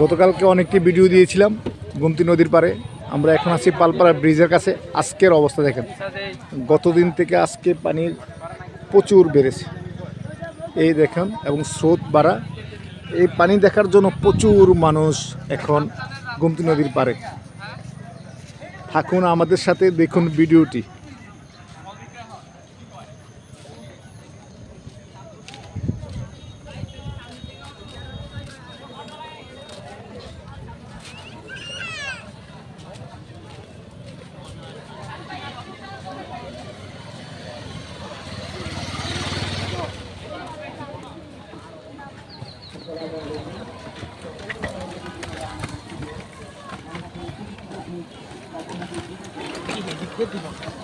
গতকালকে অনেকটি ভিডিও দিয়েছিলাম গুমতি নদীর পারে আমরা এখন আছি পালপাড়া ব্রিজের কাছে। আজকের অবস্থা দেখেন। গতদিন থেকে আজকে পানির প্রচুর বেড়েছে। এই দেখেন, এবং স্রোত বাড়া। এই পানি দেখার জন্য প্রচুর মানুষ এখন গুমতি নদীর পারে থাকুন আমাদের সাথে, দেখুন ভিডিওটি। Thank you.